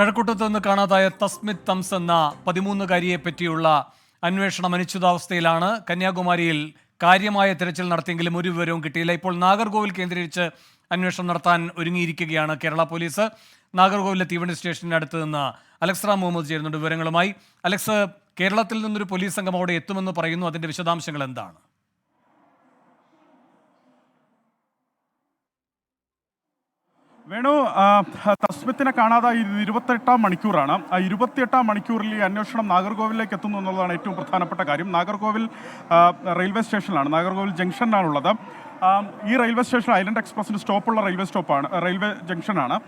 കഴക്കൂട്ടത്ത് നിന്ന് കാണാതായ തസ്മിത് തംസ് എന്ന പതിമൂന്നുകാരിയെ പറ്റിയുള്ള അന്വേഷണം അനിശ്ചിതാവസ്ഥയിലാണ്. കന്യാകുമാരിയിൽ കാര്യമായ തിരച്ചിൽ നടത്തിയെങ്കിലും ഒരു വിവരവും കിട്ടിയില്ല. ഇപ്പോൾ നാഗർകോവിൽ കേന്ദ്രീകരിച്ച് അന്വേഷണം നടത്താൻ ഒരുങ്ങിയിരിക്കുകയാണ് കേരള പോലീസ്. നാഗർകോവിലെ തീവണ്ടി സ്റ്റേഷന് അടുത്ത് നിന്ന് അലക്സ് റാം മുഹമ്മദ് ചേരുന്നുണ്ട് വിവരങ്ങളുമായി. അലക്സ് കേരളത്തിൽ നിന്നൊരു പോലീസ് സംഘം അവിടെ എത്തുമെന്ന് പറയുന്നു. അതിന്റെ വിശദാംശങ്ങൾ എന്താണ്? വേണു തസ്മിത്തിനെ കാണാതെ ഇരുപത്തെട്ടാം മണിക്കൂറാണ്. ആ ഇരുപത്തിയെട്ടാം മണിക്കൂറിൽ ഈ അന്വേഷണം നാഗർകോവിലേക്ക് എത്തുന്നു എന്നുള്ളതാണ് ഏറ്റവും പ്രധാനപ്പെട്ട കാര്യം. നാഗർകോവിൽ റെയിൽവേ സ്റ്റേഷനിലാണ്. നാഗർകോവിൽ ജംഗ്ഷനിലാണുള്ളത്. ഈ റെയിൽവേ സ്റ്റേഷൻ ഐലൻഡ് എക്സ്പ്രസിന് സ്റ്റോപ്പുള്ള റെയിൽവേ സ്റ്റോപ്പാണ് റെയിൽവേ ജംഗ്ഷനാണ്.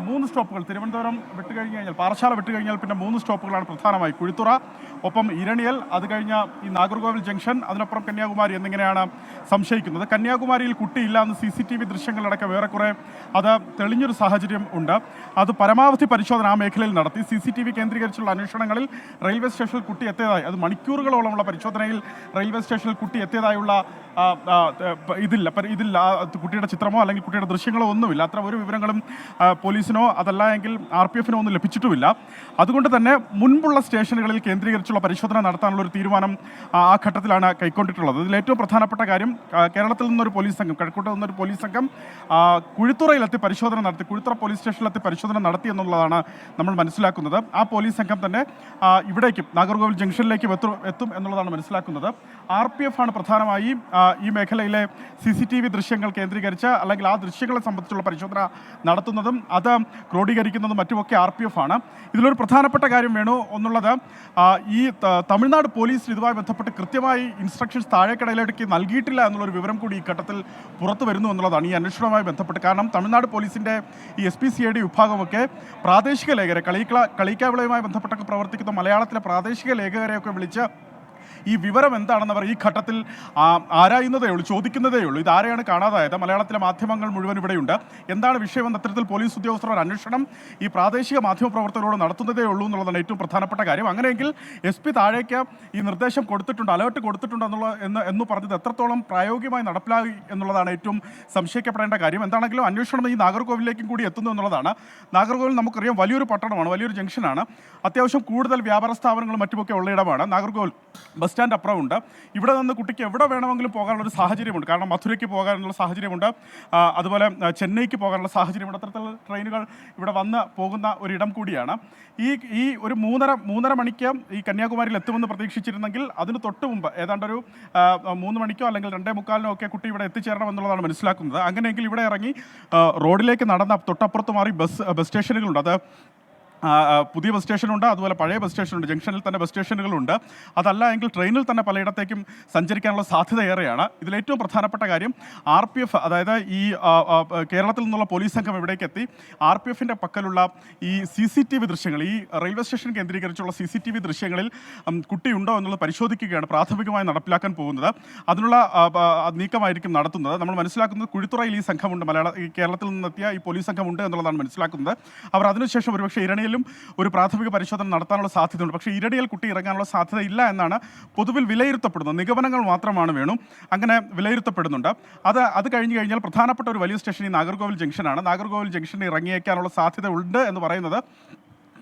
മൂന്ന് സ്റ്റോപ്പുകൾ. തിരുവനന്തപുരം വിട്ട് കഴിഞ്ഞ് കഴിഞ്ഞാൽ പാറശാല വിട്ട് കഴിഞ്ഞാൽ പിന്നെ മൂന്ന് സ്റ്റോപ്പുകളാണ് പ്രധാനമായി. കുഴിത്തുറ ഒപ്പം ഇരണിയൽ അത് കഴിഞ്ഞ ഈ നാഗർകോവിൽ ജംഗ്ഷൻ അതിനപ്പുറം കന്യാകുമാരി എന്നിങ്ങനെയാണ് സംശയിക്കുന്നത്. കന്യാകുമാരിയിൽ കുട്ടിയില്ല എന്ന് സി സി ടി വി ദൃശ്യങ്ങളടക്കം ഏറെക്കുറെ അത് തെളിഞ്ഞൊരു സാഹചര്യം ഉണ്ട്. അത് പരമാവധി പരിശോധന ആ മേഖലയിൽ നടത്തി. സി സി ടി വി കേന്ദ്രീകരിച്ചുള്ള അന്വേഷണങ്ങളിൽ റെയിൽവേ സ്റ്റേഷനിൽ കുട്ടി എത്തിയതായി അത് മണിക്കൂറുകളോളമുള്ള പരിശോധനയിൽ റെയിൽവേ സ്റ്റേഷനിൽ കുട്ടി എത്തിയതായുള്ള പ- ഇതില്ല. ഇതില്ല. കുട്ടിയുടെ ചിത്രമോ അല്ലെങ്കിൽ കുട്ടിയുടെ ദൃശ്യങ്ങളോ ഒന്നുമില്ല. അത്ര ഒരു വിവരങ്ങളും പോലീസിനോ അതല്ല എങ്കിൽ ആർ പി എഫിനോ ഒന്നും ലഭിച്ചിട്ടുമില്ല. അതുകൊണ്ട് തന്നെ മുൻപുള്ള സ്റ്റേഷനുകളിൽ കേന്ദ്രീകരിച്ചുള്ള പരിശോധന നടത്താനുള്ള ഒരു തീരുമാനം ആ, ഘട്ടത്തിലാണ് കൈക്കൊണ്ടിട്ടുള്ളത്. ഇതിൽ ഏറ്റവും പ്രധാനപ്പെട്ട കാര്യം കേരളത്തിൽ നിന്നൊരു പോലീസ് സംഘം കഴക്കൂട്ടത്തിൽ നിന്നൊരു പോലീസ് സംഘം കുഴിത്തുറയിലെത്തി പരിശോധന നടത്തി കുഴിത്തുറ പോലീസ് സ്റ്റേഷനിലെത്തി പരിശോധന നടത്തി എന്നുള്ളതാണ് നമ്മൾ മനസ്സിലാക്കുന്നത്. ആ പോലീസ് സംഘം തന്നെ ഇവിടേക്കും നാഗർകോവിൽ ജംഗ്ഷനിലേക്കും എത്തും എത്തും എന്നുള്ളതാണ് മനസ്സിലാക്കുന്നത്. ആർ പി എഫ് ആണ് പ്രധാനമായി ഈ മേഖലയിലെ സി സി ടി വി ദൃശ്യങ്ങൾ കേന്ദ്രീകരിച്ച് അല്ലെങ്കിൽ ആ ദൃശ്യങ്ങളെ സംബന്ധിച്ചുള്ള പരിശോധന നടത്തുന്നതും അത് ക്രോഡീകരിക്കുന്നതും മറ്റുമൊക്കെ ആർ പി എഫ് ആണ്. ഇതിലൊരു പ്രധാനപ്പെട്ട കാര്യം വേണു എന്നുള്ളത് ഈ തമിഴ്നാട് പോലീസ് ഇതുമായി ബന്ധപ്പെട്ട് കൃത്യമായി ഇൻസ്ട്രക്ഷൻസ് താഴേക്കടയിലേക്ക് നൽകിയിട്ടില്ല എന്നുള്ളൊരു വിവരം കൂടി ഈ ഘട്ടത്തിൽ പുറത്തു വരുന്നു എന്നുള്ളതാണ് ഈ അന്വേഷണവുമായി ബന്ധപ്പെട്ട്. കാരണം തമിഴ്നാട് പോലീസിന്റെ ഈ S P C I D വിഭാഗമൊക്കെ പ്രാദേശിക ലേഖകരെ കളിക്കള കളിക്കാവിളയുമായി ബന്ധപ്പെട്ടൊക്കെ പ്രവർത്തിക്കുന്ന മലയാളത്തിലെ പ്രാദേശിക ലേഖകരെയൊക്കെ വിളിച്ച് ഈ വിവരം എന്താണെന്ന് അവർ ഈ ഘട്ടത്തിൽ ആരായുന്നതേ ഉള്ളൂ ചോദിക്കുന്നതേ ഉള്ളൂ. ഇത് ആരെയാണ് കാണാതായത്? മലയാളത്തിലെ മാധ്യമങ്ങൾ മുഴുവൻ ഇവിടെയുണ്ട് എന്താണ് വിഷയമെന്ന് അത്തരത്തിൽ പോലീസ് ഉദ്യോഗസ്ഥർ ഒരു അന്വേഷണം ഈ പ്രാദേശിക മാധ്യമപ്രവർത്തകരോട് നടത്തുന്നതേ ഉള്ളൂ എന്നുള്ളതാണ് ഏറ്റവും പ്രധാനപ്പെട്ട കാര്യം. അങ്ങനെയെങ്കിൽ എസ് പി താഴേക്ക് ഈ നിർദ്ദേശം കൊടുത്തിട്ടുണ്ട് അലേർട്ട് കൊടുത്തിട്ടുണ്ട് എന്നുള്ള എന്ന് എന്ന് പറഞ്ഞത് എത്രത്തോളം പ്രായോഗികമായി നടപ്പിലായി എന്നുള്ളതാണ് ഏറ്റവും സംശയിക്കപ്പെടേണ്ട കാര്യം. എന്താണെങ്കിലും അന്വേഷണം ഈ നാഗർകോവിലേക്കും കൂടി എത്തുന്നു എന്നുള്ളതാണ്. നാഗർകോവിൽ നമുക്കറിയാം വലിയൊരു പട്ടണമാണ് വലിയൊരു ജംഗ്ഷനാണ്. അത്യാവശ്യം കൂടുതൽ വ്യാപാര സ്ഥാപനങ്ങളും മറ്റുമൊക്കെ ഉള്ള ഇടമാണ്. നാഗർകോവിൽ ബസ് സ്റ്റാൻഡ് അപ്പുറമുണ്ട്. ഇവിടെ നിന്ന് കുട്ടിക്ക് എവിടെ വേണമെങ്കിലും പോകാനുള്ള ഒരു സാഹചര്യമുണ്ട്. കാരണം മധുരയ്ക്ക് പോകാനുള്ള സാഹചര്യമുണ്ട്. അതുപോലെ ചെന്നൈക്ക് പോകാനുള്ള സാഹചര്യമുണ്ട്. അത്തരത്തിലുള്ള ട്രെയിനുകൾ ഇവിടെ വന്ന് പോകുന്ന ഒരിടം കൂടിയാണ്. ഈ ഈ ഒരു മൂന്നര മൂന്നര മണിക്ക് ഈ കന്യാകുമാരിയിൽ എത്തുമെന്ന് പ്രതീക്ഷിച്ചിരുന്നെങ്കിൽ അതിന് തൊട്ട് മുമ്പ് ഏതാണ്ട് ഒരു മൂന്ന് മണിക്കോ അല്ലെങ്കിൽ രണ്ടേ മുക്കാലിനോ ഒക്കെ കുട്ടി ഇവിടെ എത്തിച്ചേരണം എന്നുള്ളതാണ് മനസ്സിലാക്കുന്നത്. അങ്ങനെയെങ്കിൽ ഇവിടെ ഇറങ്ങി റോഡിലേക്ക് നടന്ന തൊട്ടപ്പുറത്ത് മാറി ബസ് ബസ് സ്റ്റേഷനുകളുണ്ട്. അത് പുതിയ ബസ് സ്റ്റേഷനുണ്ട് അതുപോലെ പഴയ ബസ് സ്റ്റേഷനുണ്ട് ജംഗ്ഷനിൽ തന്നെ ബസ് സ്റ്റേഷനുകളുണ്ട്. അതല്ല എങ്കിൽ ട്രെയിനിൽ തന്നെ പലയിടത്തേക്കും സഞ്ചരിക്കാനുള്ള സാധ്യത ഏറെയാണ്. ഇതിൽ ഏറ്റവും പ്രധാനപ്പെട്ട കാര്യം ആർ പി എഫ് അതായത് ഈ കേരളത്തിൽ നിന്നുള്ള പോലീസ് സംഘം ഇവിടേക്ക് എത്തി? ആർ പി എഫിന്റെ പക്കലുള്ള ഈ സി സി ടി വി ദൃശ്യങ്ങൾ ഈ റെയിൽവേ സ്റ്റേഷൻ കേന്ദ്രീകരിച്ചുള്ള സി സി ടി വി ദൃശ്യങ്ങളിൽ കുട്ടിയുണ്ടോ എന്നുള്ളത് പരിശോധിക്കുകയാണ് പ്രാഥമികമായി നടപ്പിലാക്കാൻ പോകുന്നത്. അതിനുള്ള നീക്കമായിരിക്കും നടത്തുന്നത്. നമ്മൾ മനസ്സിലാക്കുന്നത് കുഴിത്തുറയിൽ ഈ സംഘമുണ്ട്. മലയാള കേരളത്തിൽ നിന്നെത്തിയ ഈ പോലീസ് സംഘമുണ്ട് എന്നുള്ളതാണ് മനസ്സിലാക്കുന്നത്. അവർ അതിനുശേഷം ഒരുപക്ഷെ ഇരണിയിലും ഒരു പ്രാഥമിക പരിശോധന നടത്താനുള്ള സാധ്യതയുണ്ട്. പക്ഷേ ഇരടിയൽ കുട്ടി ഇറങ്ങാനുള്ള സാധ്യത ഇല്ല എന്നാണ് പൊതുവിൽ വിലയിരുത്തപ്പെടുന്നത്. നിഗമനങ്ങൾ മാത്രമാണ് വേണം. അങ്ങനെ വിലയിരുത്തപ്പെടുന്നുണ്ട്. അത് അത് കഴിഞ്ഞ് കഴിഞ്ഞാൽ പ്രധാനപ്പെട്ട ഒരു വലിയ സ്റ്റേഷൻ ഈ നാഗർകോവിൽ ജംഗ്ഷനാണ്. നാഗർകോവിൽ ജംഗ്ഷനിൽ ഇറങ്ങിയേക്കാനുള്ള സാധ്യത ഉണ്ട് എന്ന് പറയുന്നത്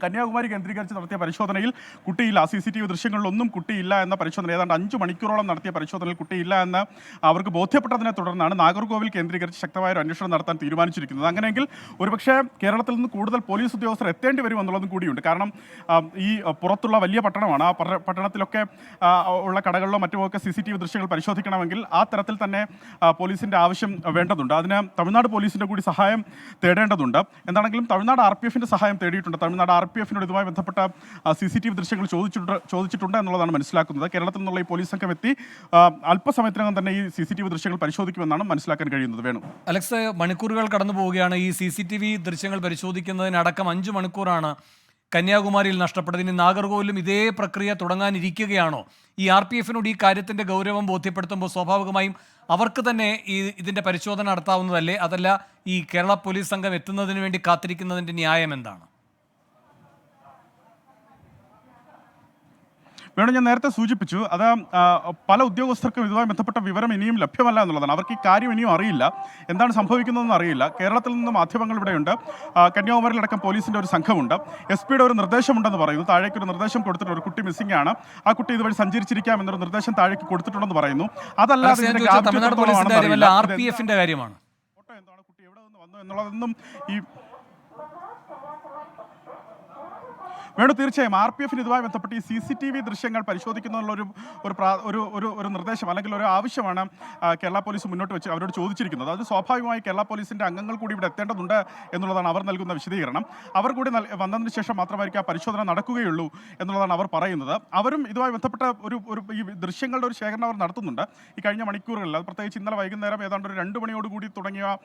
കന്യാകുമാരി കേന്ദ്രീകരിച്ച് നടത്തിയ പരിശോധനയിൽ കുട്ടിയില്ല. സി സി ടി വി ദൃശ്യങ്ങളിലൊന്നും കുട്ടിയില്ല എന്ന പരിശോധന. ഏതാണ്ട് അഞ്ച് മണിക്കൂറോളം നടത്തിയ പരിശോധനയിൽ കുട്ടിയില്ല എന്ന് അവർക്ക് ബോധ്യപ്പെട്ടതിനെ തുടർന്നാണ് നാഗർകോവിൽ കേന്ദ്രീകരിച്ച് ശക്തമായ ഒരു അന്വേഷണം നടത്താൻ തീരുമാനിച്ചിരിക്കുന്നത്. അങ്ങനെയെങ്കിൽ ഒരുപക്ഷെ കേരളത്തിൽ നിന്ന് കൂടുതൽ പോലീസ് ഉദ്യോഗസ്ഥർ എത്തേണ്ടി വരും എന്നുള്ളതും കൂടിയുണ്ട്. കാരണം ഈ പുറത്തുള്ള വലിയ പട്ടണമാണ്. ആ പട്ട- പട്ടണത്തിലൊക്കെ ഉള്ള കടകളിലോ മറ്റുമൊക്കെ സി സി ടി വി ദൃശ്യങ്ങൾ പരിശോധിക്കണമെങ്കിൽ ആ തരത്തിൽ തന്നെ പോലീസിന്റെ ആവശ്യം വേണ്ടതുണ്ട്. അതിന് തമിഴ്നാട് പോലീസിന്റെ കൂടി സഹായം തേടേണ്ടതുണ്ട്. എന്താണെങ്കിലും തമിഴ്നാട് ആർ പി എഫിന്റെ സഹായം തേടിയിട്ടുണ്ട്. തമിഴ്നാട് ആർ പി എഫിനോട് ഇതുമായി ബന്ധപ്പെട്ട സി സി ടി വി ദൃശ്യങ്ങൾ ചോദിച്ചിട്ടുണ്ട് ചോദിച്ചിട്ടുണ്ട് എന്നുള്ളതാണ് മനസ്സിലാക്കുന്നത്. കേരളത്തിൽ നിന്നുള്ള ഈ പോലീസ് സംഘം എത്തി അല്പസമയത്തിനകം തന്നെ ഈ സി സി ടി വി ദൃശ്യങ്ങൾ പരിശോധിക്കുമെന്നാണ് മനസ്സിലാക്കാൻ കഴിയുന്നത്. വേണം. അലക്സ് മണിക്കൂറുകൾ കടന്നു പോവുകയാണ്. ഈ സി സി ടി വി ദൃശ്യങ്ങൾ പരിശോധിക്കുന്നതിനടക്കം അഞ്ച് മണിക്കൂറാണ് കന്യാകുമാരിയിൽ നഷ്ടപ്പെട്ടത്. ഇനി നാഗർകോവിലും ഇതേ പ്രക്രിയ തുടങ്ങാനിരിക്കുകയാണോ? ഈ ആർ പി എഫിനോട് ഈ കാര്യത്തിന്റെ ഗൗരവം ബോധ്യപ്പെടുത്തുമ്പോൾ സ്വാഭാവികമായും അവർക്ക് തന്നെ ഈ ഇതിന്റെ പരിശോധന നടത്താവുന്നതല്ലേ? അതല്ല ഈ കേരള പോലീസ് സംഘം എത്തുന്നതിന് വേണ്ടി കാത്തിരിക്കുന്നതിന്റെ ന്യായം എന്താണ്? വേണം ഞാൻ നേരത്തെ സൂചിപ്പിച്ചു അത് പല ഉദ്യോഗസ്ഥർക്കും ഇതുമായി ബന്ധപ്പെട്ട വിവരം ഇനിയും ലഭ്യമല്ല എന്നുള്ളതാണ്. അവർക്ക് ഈ കാര്യം ഇനിയും അറിയില്ല. എന്താണ് സംഭവിക്കുന്നതെന്ന് അറിയില്ല. കേരളത്തിൽ നിന്ന് മാധ്യമങ്ങൾ ഇവിടെയുണ്ട്. കന്യാകുമാരിയിലടക്കം പോലീസിന്റെ ഒരു സംഘമുണ്ട്. എസ് പിയുടെ ഒരു നിർദ്ദേശമുണ്ടെന്ന് പറയുന്നു. താഴേക്ക് ഒരു നിർദ്ദേശം കൊടുത്തിട്ടുണ്ട് ഒരു കുട്ടി മിസ്സിംഗ് ആണ്. ആ കുട്ടി ഇതുവഴി സഞ്ചരിച്ചിരിക്കാം എന്നൊരു നിർദ്ദേശം താഴേക്ക് കൊടുത്തിട്ടുണ്ടെന്ന് പറയുന്നു. അതല്ലാതെ ആർ പി എഫിന്റെ കാര്യമാണ്. ഫോട്ടോ എന്താണ്? കുട്ടി എവിടെ നിന്ന് വന്നു എന്നുള്ളതൊന്നും ഈ വേണു തീർച്ചയായും ആർ പി എഫിന് ഇതുമായി ബന്ധപ്പെട്ട് ഈ സി സി ടി വി ദൃശ്യങ്ങൾ പരിശോധിക്കുന്നതിനുള്ള ഒരു ഒരു ഒരു ഒരു നിർദ്ദേശം അല്ലെങ്കിൽ ഒരു ആവശ്യമാണ് കേരള പോലീസ് മുന്നോട്ട് വെച്ച് അവരോട് ചോദിച്ചിരിക്കുന്നത്. അത് സ്വാഭാവികമായി കേരള പോലീസിന്റെ അംഗങ്ങൾ കൂടി ഇവിടെ എത്തേണ്ടതുണ്ട് എന്നുള്ളതാണ് അവർ നൽകുന്ന വിശദീകരണം. അവർ കൂടി വന്നതിന് ശേഷം മാത്രമായിരിക്കും ആ പരിശോധന നടക്കുകയുള്ളൂ എന്നുള്ളതാണ് അവർ പറയുന്നത്. അവരും ഇതുമായി ബന്ധപ്പെട്ട ഒരു ഒരു ഈ ദൃശ്യങ്ങളുടെ ഒരു ശേഖരണം അവർ നടത്തുന്നുണ്ട്. ഈ കഴിഞ്ഞ മണിക്കൂറുകളിൽ അത് പ്രത്യേകിച്ച് ഇന്നലെ വൈകുന്നേരം ഏതാണ്ട് ഒരു രണ്ട് മണിയോടുകൂടി തുടങ്ങിയ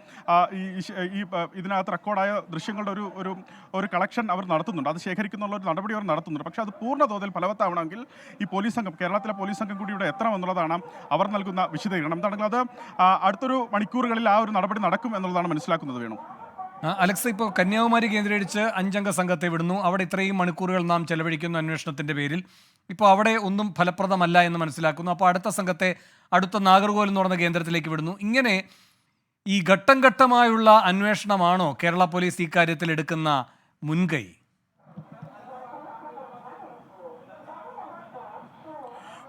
ഈ ഇതിനകത്ത് റെക്കോർഡായ ദൃശ്യങ്ങളുടെ ഒരു ഒരു ഒരു കളക്ഷൻ അവർ നടത്തുന്നുണ്ട്. അത് ശേഖരിക്കുന്നുള്ള ഒരു നടപടി അവർ നടത്തുന്നുണ്ട്. പക്ഷേ അത് പൂർണ തോതിൽ ഫലവത്താവണമെങ്കിൽ ഈ പോലീസ് സംഘം കേരളത്തിലെ പോലീസ് സംഘം കൂടി ഇവിടെ എത്തണമെന്നുള്ളതാണ് അവർ നൽകുന്ന വിശദീകരണം. എന്താണെങ്കിൽ അത് അടുത്തൊരു മണിക്കൂറുകളിൽ ആ ഒരു നടപടി നടക്കും എന്നുള്ളതാണ് മനസ്സിലാക്കുന്നത് വേണം. അലക്സ് ഇപ്പോൾ കന്യാകുമാരി കേന്ദ്രീകരിച്ച് അഞ്ചംഗ സംഘത്തെ വിടുന്നു. അവിടെ ഇത്രയും മണിക്കൂറുകൾ നാം ചെലവഴിക്കുന്നു അന്വേഷണത്തിന്റെ പേരിൽ. ഇപ്പോൾ അവിടെ ഒന്നും ഫലപ്രദമല്ല എന്ന് മനസ്സിലാക്കുന്നു. അപ്പോൾ അടുത്ത സംഘത്തെ അടുത്ത നാഗർകോവിൽ എന്ന് പറഞ്ഞ കേന്ദ്രത്തിലേക്ക് വിടുന്നു. ഇങ്ങനെ ഈ ഘട്ടം ഘട്ടമായുള്ള അന്വേഷണമാണോ കേരള പോലീസ് ഈ കാര്യത്തിൽ എടുക്കുന്ന മുൻകൈ?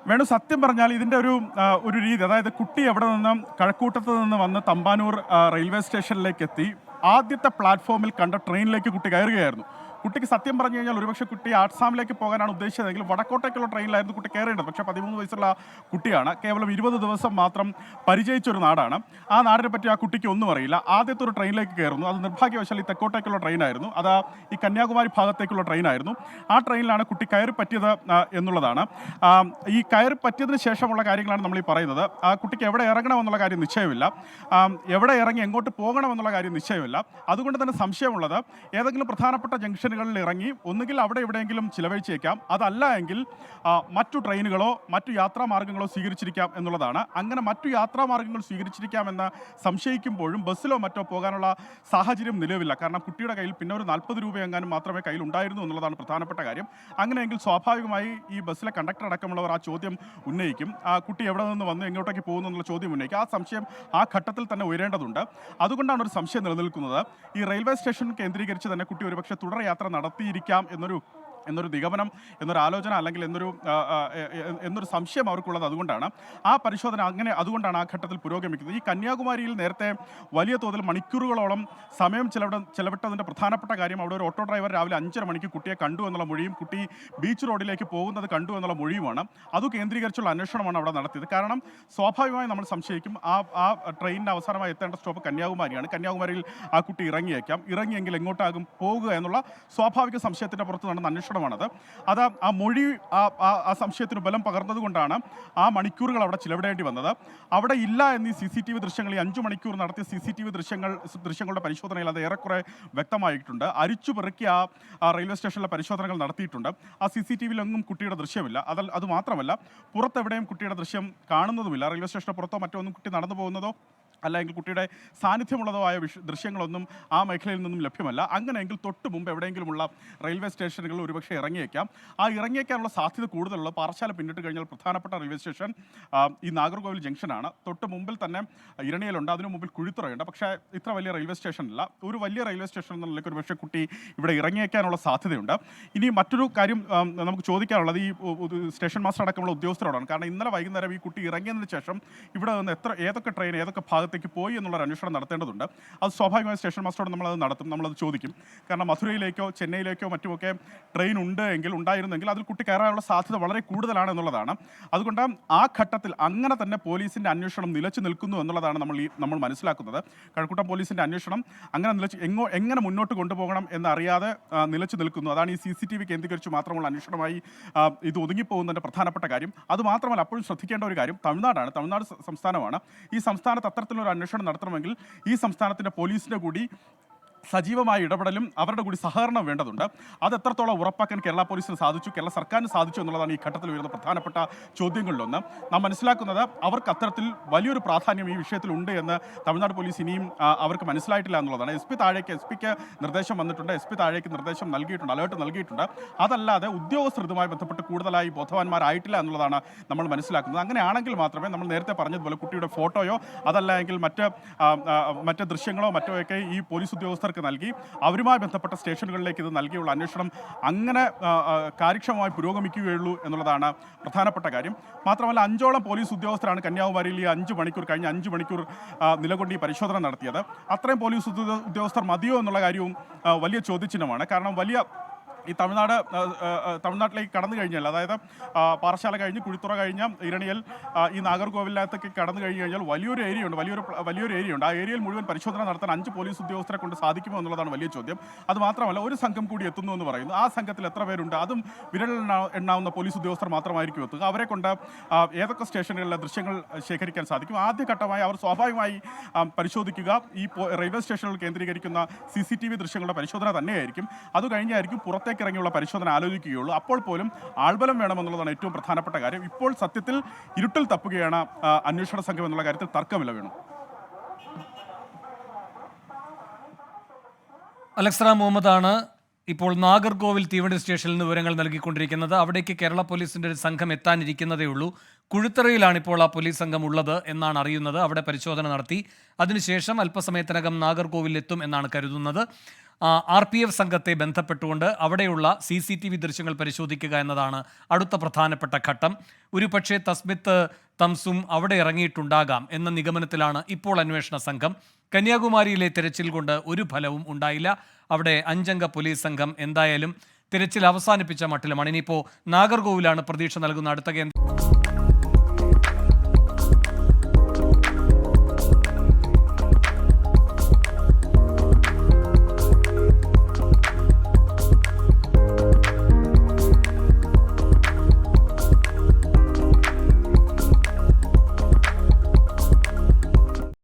വേണു സത്യം പറഞ്ഞാൽ ഇതിന്റെ ഒരു ഒരു രീതി അതായത് കുട്ടി എവിടെ നിന്ന് കഴക്കൂട്ടത്ത് നിന്ന് വന്ന് തമ്പാനൂർ റെയിൽവേ സ്റ്റേഷനിലേക്ക് എത്തി ആദ്യത്തെ പ്ലാറ്റ്ഫോമിൽ കണ്ട ട്രെയിനിലേക്ക് കുട്ടി കയറുകയായിരുന്നു. കുട്ടിക്ക് സത്യം പറഞ്ഞു കഴിഞ്ഞാൽ ഒരുപക്ഷെ കുട്ടി ആസാമിലേക്ക് പോകാനാണ് ഉദ്ദേശിച്ചതെങ്കിൽ വടക്കോട്ടേക്കുള്ള ട്രെയിനിലായിരുന്നു കുട്ടി കയറേണ്ടത്. പക്ഷേ പതിമൂന്ന് വയസ്സുള്ള കുട്ടിയാണ്. കേവലം ഇരുപത് ദിവസം മാത്രം പരിചയിച്ച ഒരു നാടാണ്. ആ നാടിനെ പറ്റി ആ കുട്ടിക്ക് ഒന്നും അറിയില്ല. ആദ്യത്തെ ഒരു ട്രെയിനിലേക്ക് കയറുന്നു. അത് നിർഭാഗ്യവശാൽ ഈ തെക്കോട്ടേക്കുള്ള ട്രെയിനായിരുന്നു. അത് ഈ കന്യാകുമാരി ഭാഗത്തേക്കുള്ള ട്രെയിനായിരുന്നു. ആ ട്രെയിനിലാണ് കുട്ടി കയറി പറ്റിയത് എന്നുള്ളതാണ്. ഈ കയറി പറ്റിയതിന് ശേഷമുള്ള കാര്യങ്ങളാണ് നമ്മൾ ഈ പറയുന്നത്. ആ കുട്ടിക്ക് എവിടെ ഇറങ്ങണമെന്നുള്ള കാര്യം നിശ്ചയമില്ല. എവിടെ ഇറങ്ങി എങ്ങോട്ട് പോകണമെന്നുള്ള കാര്യം നിശ്ചയമില്ല. അതുകൊണ്ട് തന്നെ സംശയമുള്ളത് ഏതെങ്കിലും പ്രധാനപ്പെട്ട ജംഗ്ഷനുകളിൽ ഇറങ്ങി ഒന്നുകിൽ അവിടെ എവിടെയെങ്കിലും ചിലവഴിച്ചേക്കാം. അതല്ല എങ്കിൽ മറ്റു ട്രെയിനുകളോ മറ്റു യാത്രാ മാർഗങ്ങളോ സ്വീകരിച്ചിരിക്കാം എന്നുള്ളതാണ്. അങ്ങനെ മറ്റു യാത്രാ മാർഗങ്ങൾ സ്വീകരിച്ചിരിക്കാമെന്ന് സംശയിക്കുമ്പോഴും ബസ്സിലോ മറ്റോ പോകാനുള്ള സാഹചര്യം നിലവില്ല കാരണം കുട്ടിയുടെ കയ്യിൽ പിന്നെ ഒരു നാൽപ്പത് രൂപ എങ്ങാനും മാത്രമേ കയ്യിൽ ഉണ്ടായിരുന്നു എന്നുള്ളതാണ് പ്രധാനപ്പെട്ട കാര്യം. അങ്ങനെയെങ്കിൽ സ്വാഭാവികമായി ഈ ബസ്സിലെ കണ്ടക്ടർ അടക്കമുള്ളവർ ആ ചോദ്യം ഉന്നയിക്കും. ആ കുട്ടി എവിടെ നിന്ന് വന്ന് എങ്ങോട്ടേക്ക് പോകുന്നു എന്നുള്ള ചോദ്യം ഉന്നയിക്കും. ആ സംശയം ആ ഘട്ടത്തിൽ തന്നെ ഉയരേണ്ടതുണ്ട്. അതുകൊണ്ടാണ് ഒരു സംശയം നിലനിൽക്കുന്നത്. ഈ റെയിൽവേ സ്റ്റേഷൻ കേന്ദ്രീകരിച്ച് തന്നെ കുട്ടി ഒരുപക്ഷെ തുടർ യാത്ര നടത്തിയിരിക്കാം എന്നൊരു എന്നൊരു നിഗമനം എന്നൊരു ആലോചന അല്ലെങ്കിൽ എന്നൊരു എന്നൊരു സംശയം അവർക്കുള്ളത് അതുകൊണ്ടാണ്. ആ പരിശോധന അങ്ങനെ അതുകൊണ്ടാണ് ആ ഘട്ടത്തിൽ പുരോഗമിക്കുന്നത്. ഈ കന്യാകുമാരിയിൽ നേരത്തെ വലിയ തോതിൽ മണിക്കൂറുകളോളം സമയം ചെലവിട ചെലവിട്ടതിന്റെ പ്രധാനപ്പെട്ട കാര്യം അവിടെ ഒരു ഓട്ടോ ഡ്രൈവർ രാവിലെ അഞ്ചര മണിക്ക് കുട്ടിയെ കണ്ടു എന്നുള്ള മൊഴിയും കുട്ടി ബീച്ച് റോഡിലേക്ക് പോകുന്നത് കണ്ടു എന്നുള്ള മൊഴിയുമാണ്. അത് കേന്ദ്രീകരിച്ചുള്ള അന്വേഷണമാണ് അവിടെ നടത്തിയത്. കാരണം സ്വാഭാവികമായി നമ്മൾ സംശയിക്കും ആ ആ ട്രെയിനിന്റെ അവസാനമായി എത്തേണ്ട സ്റ്റോപ്പ് കന്യാകുമാരിയാണ്. കന്യാകുമാരിയിൽ ആ കുട്ടി ഇറങ്ങിയേക്കാം. ഇറങ്ങിയെങ്കിൽ എങ്ങോട്ടാകും പോകുക എന്നുള്ള സ്വാഭാവിക സംശയത്തിന്റെ പുറത്ത് നടന്ന അന്വേഷണമാണത് അത് ആ മൊഴി ആ സംശയത്തിന് ബലം പകർന്നതുകൊണ്ടാണ് ആ മണിക്കൂറുകൾ അവിടെ ചിലവിടേണ്ടി വന്നത്. അവിടെ ഇല്ല എന്നീ സി സി ടി വി ദൃശ്യങ്ങൾ ഈ അഞ്ചു മണിക്കൂർ നടത്തിയ സി സി ടി വി ദൃശ്യങ്ങൾ ദൃശ്യങ്ങളുടെ പരിശോധനയിൽ അത് ഏറെക്കുറെ വ്യക്തമായിട്ടുണ്ട്. അരിച്ചു പെറുക്കി ആ റെയിൽവേ സ്റ്റേഷനിലെ പരിശോധനകൾ നടത്തിയിട്ടുണ്ട്. ആ സി സി ടി വിയിലൊന്നും കുട്ടിയുടെ ദൃശ്യമില്ല. അത് അത് മാത്രമല്ല പുറത്തെവിടെയും കുട്ടിയുടെ ദൃശ്യം കാണുന്നതുമില്ല. റെയിൽവേ സ്റ്റേഷന് പുറത്തോ മറ്റോ ഒന്നും കുട്ടി നടന്നു പോകുന്നതോ അല്ലെങ്കിൽ കുട്ടിയുടെ സാന്നിധ്യമുള്ളതോ ആയ വിഷ ദൃശ്യങ്ങളൊന്നും ആ മേഖലയിൽ നിന്നും ലഭ്യമല്ല. അങ്ങനെയെങ്കിൽ തൊട്ട് മുമ്പ് എവിടെയെങ്കിലുമുള്ള റെയിൽവേ സ്റ്റേഷനുകളിൽ ഒരുപക്ഷെ ഇറങ്ങിയേക്കാം. ആ ഇറങ്ങിയേക്കാനുള്ള സാധ്യത കൂടുതലുള്ള പാറശാല പിന്നിട്ട് കഴിഞ്ഞാൽ പ്രധാനപ്പെട്ട റെയിൽവേ സ്റ്റേഷൻ ഈ നാഗർകോവിൽ ജംഗ്ഷനാണ് തൊട്ട് മുമ്പിൽ തന്നെ ഇരണിയിലുണ്ട്. അതിനു മുമ്പിൽ കുഴിത്തുറയുണ്ട്. പക്ഷേ ഇത്ര വലിയ റെയിൽവേ സ്റ്റേഷനല്ല. ഒരു വലിയ റെയിൽവേ സ്റ്റേഷൻ എന്നുള്ള നിലയ്ക്ക് ഒരു പക്ഷേ കുട്ടി ഇവിടെ ഇറങ്ങിയേക്കാനുള്ള സാധ്യതയുണ്ട്. ഇനി മറ്റൊരു കാര്യം നമുക്ക് ചോദിക്കാനുള്ളത് ഈ സ്റ്റേഷൻ മാസ്റ്റർ അടക്കമുള്ള ഉദ്യോഗസ്ഥരോടാണ്. കാരണം ഇന്നലെ വൈകുന്നേരം ഈ കുട്ടി ഇറങ്ങിയതിന് ശേഷം ഇവിടെ നിന്ന് എത്ര ഏതൊക്കെ ട്രെയിൻ ഏതൊക്കെ ഭാഗത്തേക്ക് പോയി എന്നുള്ളൊരു അന്വേഷണം നടത്തേണ്ടതുണ്ട്. അത് സ്വാഭാവികമായി സ്റ്റേഷൻ മാസ്റ്ററോട് നമ്മളത് നടത്തും നമ്മളത് ചോദിക്കും. കാരണം മധുരയിലേക്കോ ചെന്നൈയിലേക്കോ മറ്റുമൊക്കെ ട്രെയിൻ ഉണ്ട് എങ്കിൽ ഉണ്ടായിരുന്നെങ്കിൽ അതിൽ കുട്ടി കയറാനുള്ള സാധ്യത വളരെ കൂടുതലാണ് എന്നുള്ളതാണ്. അതുകൊണ്ട് ആ ഘട്ടത്തിൽ അങ്ങനെ തന്നെ പോലീസിന്റെ അന്വേഷണം നിലച്ചു നിൽക്കുന്നു എന്നുള്ളതാണ് നമ്മൾ ഈ നമ്മൾ മനസ്സിലാക്കുന്നത്. കഴക്കൂട്ടം പോലീസിന്റെ അന്വേഷണം അങ്ങനെ നിലച്ച് എങ്ങോ എങ്ങനെ മുന്നോട്ട് കൊണ്ടുപോകണം എന്നറിയാതെ നിലച്ചു നിൽക്കുന്നു. അതാണ് ഈ സി സി ടി വി കേന്ദ്രീകരിച്ച് മാത്രമുള്ള അന്വേഷണമായി ഇത് ഒതുങ്ങിപ്പോകുന്നതിന്റെ പ്രധാനപ്പെട്ട കാര്യം. അത് മാത്രമല്ല അപ്പോഴും ശ്രദ്ധിക്കേണ്ട ഒരു കാര്യം തമിഴ്നാടാണ് തമിഴ്നാട് സംസ്ഥാനമാണ്. ഈ സംസ്ഥാനത്ത് അത്തരത്തിലൊരു അന്വേഷണം നടത്തണമെങ്കിൽ ഈ സംസ്ഥാനത്തിന്റെ പോലീസിന്റെ കൂടി സജീവമായ ഇടപെടലും അവരുടെ കൂടി സഹകരണം വേണ്ടതുണ്ട്. അത് എത്രത്തോളം ഉറപ്പാക്കാൻ കേരള പോലീസിന് സാധിച്ചു കേരള സർക്കാരിന് സാധിച്ചു എന്നുള്ളതാണ് ഈ ഘട്ടത്തിൽ ഉയർന്ന പ്രധാനപ്പെട്ട ചോദ്യങ്ങളിലൊന്ന്. നാം മനസ്സിലാക്കുന്നത് അവർക്ക് അത്തരത്തിൽ വലിയൊരു പ്രാധാന്യം ഈ വിഷയത്തിൽ ഉണ്ട് എന്ന് തമിഴ്നാട് പോലീസ് ഇനിയും അവർക്ക് മനസ്സിലായിട്ടില്ല എന്നുള്ളതാണ്. എസ് പി താഴേക്ക് എസ് പിക്ക് നിർദ്ദേശം വന്നിട്ടുണ്ട്. എസ് പി താഴേക്ക് നിർദ്ദേശം നൽകിയിട്ടുണ്ട് അലേർട്ട് നൽകിയിട്ടുണ്ട്. അതല്ലാതെ ഉദ്യോഗസ്ഥർ ഇതുമായി ബന്ധപ്പെട്ട് കൂടുതലായി ബോധവാന്മാരായിട്ടില്ല എന്നുള്ളതാണ് നമ്മൾ മനസ്സിലാക്കുന്നത്. അങ്ങനെയാണെങ്കിൽ മാത്രമേ നമ്മൾ നേരത്തെ പറഞ്ഞതുപോലെ കുട്ടിയുടെ ഫോട്ടോയോ അതല്ലെങ്കിൽ മറ്റ് മറ്റ് ദൃശ്യങ്ങളോ മറ്റോ ഒക്കെ ഈ പോലീസ് ഉദ്യോഗസ്ഥർക്ക് നൽകി അവരുമായി ബന്ധപ്പെട്ട സ്റ്റേഷനുകളിലേക്ക് ഇത് നൽകിയുള്ള അന്വേഷണം അങ്ങനെ കാര്യക്ഷമമായി പുരോഗമിക്കുകയുള്ളൂ എന്നുള്ളതാണ് പ്രധാനപ്പെട്ട കാര്യം. മാത്രമല്ല അഞ്ചോളം പോലീസ് ഉദ്യോഗസ്ഥരാണ് കന്യാകുമാരിയിൽ ഈ അഞ്ച് മണിക്കൂർ കഴിഞ്ഞ അഞ്ച് മണിക്കൂർ നിലകൊണ്ടി പരിശോധന നടത്തിയത്. അത്രയും പോലീസ് ഉദ്യോഗസ്ഥർ മതിയോ എന്നുള്ള കാര്യവും വലിയ ചോദ്യചിഹ്നമാണ്. കാരണം വലിയ ഈ തമിഴ്നാട് തമിഴ്നാട്ടിലേക്ക് കടന്നു കഴിഞ്ഞാൽ അതായത് പാറശാല കഴിഞ്ഞ് കുഴിത്തുറ കഴിഞ്ഞ ഇരണിയൽ ഈ നാഗർകോവിലകത്തൊക്കെ കടന്നു കഴിഞ്ഞ് കഴിഞ്ഞാൽ വലിയൊരു ഏരിയ ഉണ്ട് വലിയൊരു വലിയൊരു ഏരിയ ഉണ്ട്. ആ ഏരിയയിൽ മുഴുവൻ പരിശോധന നടത്താൻ അഞ്ച് പോലീസ് ഉദ്യോഗസ്ഥരെ കൊണ്ട് സാധിക്കുമോ എന്നുള്ളതാണ് വലിയ ചോദ്യം. അത് മാത്രമല്ല ഒരു സംഘം കൂടി എത്തുന്നു എന്ന് പറയുന്നു. ആ സംഘത്തിൽ എത്ര പേരുണ്ട്? അതും വിരൽ എണ്ണാവുന്ന പോലീസ് ഉദ്യോഗസ്ഥർ മാത്രമായിരിക്കും എത്തുക. അവരെ കൊണ്ട് ഏതൊക്കെ സ്റ്റേഷനുകളിലെ ദൃശ്യങ്ങൾ ശേഖരിക്കാൻ സാധിക്കും? ആദ്യഘട്ടമായി അവർ സ്വാഭാവികമായി പരിശോധിക്കുക. ഈ റെയിൽവേ സ്റ്റേഷനുകൾ കേന്ദ്രീകരിക്കുന്ന സി സി ടി വി ദൃശ്യങ്ങളുടെ പരിശോധന തന്നെയായിരിക്കും. അത് കഴിഞ്ഞായിരിക്കും പുറത്തേക്ക് ഇറങ്ങിയുള്ള പരിശോധന ആലോചിക്കുകയുള്ളൂ. അപ്പോൾ പോലും ആൾബലം വേണമെന്നുള്ളതാണ് ഏറ്റവും പ്രധാനപ്പെട്ട കാര്യം. ഇപ്പോൾ സത്യത്തിൽ ഇരുട്ടിൽ തപ്പുകയാണ് അന്വേഷണ സംഘം എന്നുള്ള കാര്യത്തിൽ തർക്കമില്ല വേണം. അലക്സറ മുഹമ്മദാണ് ഇപ്പോൾ നാഗർകോവിൽ തീവണ്ടി സ്റ്റേഷനിൽ നിന്ന് വിവരങ്ങൾ നൽകിക്കൊണ്ടിരിക്കുന്നത്. അവിടേക്ക് കേരള പോലീസിന്റെ ഒരു സംഘം എത്താനിരിക്കുന്നതേ ഉള്ളൂ. കുഴുത്തറയിലാണ് ഇപ്പോൾ ആ പോലീസ് സംഘം ഉള്ളത് എന്നാണ് അറിയുന്നത്. അവിടെ പരിശോധന നടത്തി. അതിനുശേഷം അല്പസമയത്തിനകം നാഗർകോവിൽ എത്തും എന്നാണ് കരുതുന്നത്. ആർ പി എഫ് സംഘത്തെ ബന്ധപ്പെട്ടുകൊണ്ട് അവിടെയുള്ള സി സി ടി വി ദൃശ്യങ്ങൾ പരിശോധിക്കുക എന്നതാണ് അടുത്ത പ്രധാനപ്പെട്ട ഘട്ടം. ഒരുപക്ഷെ തസ്മിത്ത് തംസും അവിടെ ഇറങ്ങിയിട്ടുണ്ടാകാം എന്ന നിഗമനത്തിലാണ് ഇപ്പോൾ അന്വേഷണ സംഘം. കന്യാകുമാരിയിലെ തിരച്ചിൽ കൊണ്ട് ഒരു ഫലവും ഉണ്ടായില്ല. അവിടെ അഞ്ചംഗ പോലീസ് സംഘം എന്തായാലും തിരച്ചിൽ അവസാനിപ്പിച്ച മട്ടിലുമാണ്. ഇനിയിപ്പോൾ നാഗർകോവിലാണ് പ്രതീക്ഷ നൽകുന്ന അടുത്ത കേന്ദ്ര